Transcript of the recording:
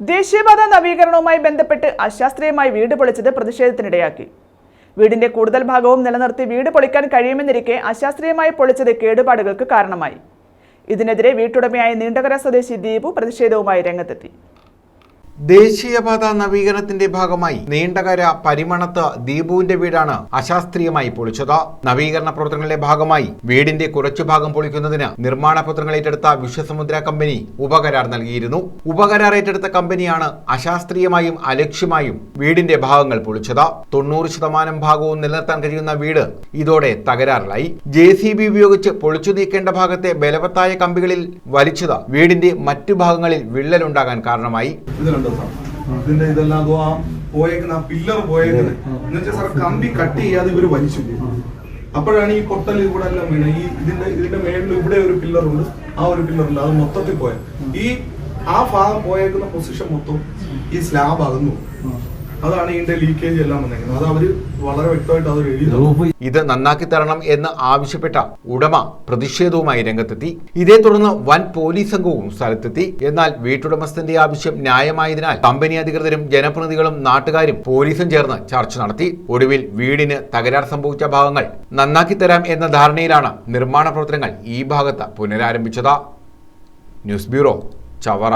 ദേശീയപാത നവീകരണവുമായി ബന്ധപ്പെട്ട് അശാസ്ത്രീയമായി വീട് പൊളിച്ചത് പ്രതിഷേധത്തിനിടയാക്കി. വീടിന്റെ കൂടുതൽ ഭാഗവും നിലനിർത്തി വീട് പൊളിക്കാൻ കഴിയുമെന്നിരിക്കെ അശാസ്ത്രീയമായി പൊളിച്ചത് കേടുപാടുകൾക്ക് കാരണമായി. ഇതിനെതിരെ വീട്ടുടമയായ നീണ്ടകര സ്വദേശി ദീപു പ്രതിഷേധവുമായി രംഗത്തെത്തി. ദേശീയപാത നവീകരണത്തിന്റെ ഭാഗമായി നീണ്ടകര പരിമണത്ത് ദീപുവിന്റെ വീടാണ് അശാസ്ത്രീയമായി പൊളിച്ചത്. നവീകരണ പ്രവർത്തനങ്ങളുടെ ഭാഗമായി വീടിന്റെ കുറച്ചു ഭാഗം പൊളിക്കുന്നതിന് നിർമ്മാണ പത്രങ്ങൾ ഏറ്റെടുത്ത വിശ്വസമുദ്ര കമ്പനി ഉപകരാർ നൽകിയിരുന്നു. ഉപകരാർ ഏറ്റെടുത്ത കമ്പനിയാണ് അശാസ്ത്രീയമായും അലക്ഷ്യമായും വീടിന്റെ ഭാഗങ്ങൾ പൊളിച്ചത്. തൊണ്ണൂറ് ശതമാനം ഭാഗവും നിലനിർത്താൻ കഴിയുന്ന വീട് ഇതോടെ തകരാറിലായി. ജെ സി ബി ഉപയോഗിച്ച് പൊളിച്ചു നീക്കേണ്ട ഭാഗത്തെ ബലവത്തായ കമ്പികളിൽ വലിച്ചത് വീടിന്റെ മറ്റു ഭാഗങ്ങളിൽ വിള്ളലുണ്ടാകാൻ കാരണമായി. ഇത് ഇതിന്റെ ഇതെല്ലാം അതോ ആ പോയേക്കുന്ന ആ പില്ലർ പോയേക്കുന്നത്. എന്നുവെച്ചാൽ സാർ കമ്പി കട്ട് ചെയ്യാതെ ഇവർ വലിച്ചു അപ്പോഴാണ് ഈ പൊട്ടൽ ഇവിടെ എല്ലാം വീണ്. ഈ ഇതിന്റെ ഇതിന്റെ മേളിൽ ഇവിടെ ഒരു പില്ലർ ഉണ്ട് ആ ഒരു പില്ലർ ഉണ്ട്. അത് മൊത്തത്തിൽ പോയത് ഈ ആ ഭാഗം പോയേക്കുന്ന പൊസിഷൻ മൊത്തം ഈ സ്ലാബ് അകന്നു. അതാണ് ഇതിന്റെ ലീക്കേജ് എല്ലാം വന്നേക്കുന്നത് അത് അവർ വളരെ വ്യക്തമായിട്ട് അത് എഴുതി ഇത് നന്നാക്കി തരണം എന്ന് ആവശ്യപ്പെട്ട ഉടമ പ്രതിഷേധവുമായി രംഗത്തെത്തി. ഇതേ തുടർന്ന് വൻ പോലീസ് സംഘവും സ്ഥലത്തെത്തി. എന്നാൽ വീട്ടുടമസ്ഥന്റെ ആവശ്യം ന്യായമായതിനാൽ കമ്പനി അധികൃതരും ജനപ്രതിനിധികളും നാട്ടുകാരും പോലീസും ചേർന്ന് ചർച്ച നടത്തി. ഒടുവിൽ വീടിന് തകരാർ സംഭവിച്ച ഭാഗങ്ങൾ നന്നാക്കി തരാം എന്ന ധാരണയിലാണ് നിർമ്മാണ പ്രവർത്തനങ്ങൾ ഈ ഭാഗത്ത് പുനരാരംഭിച്ചത്. News bureau Chavara.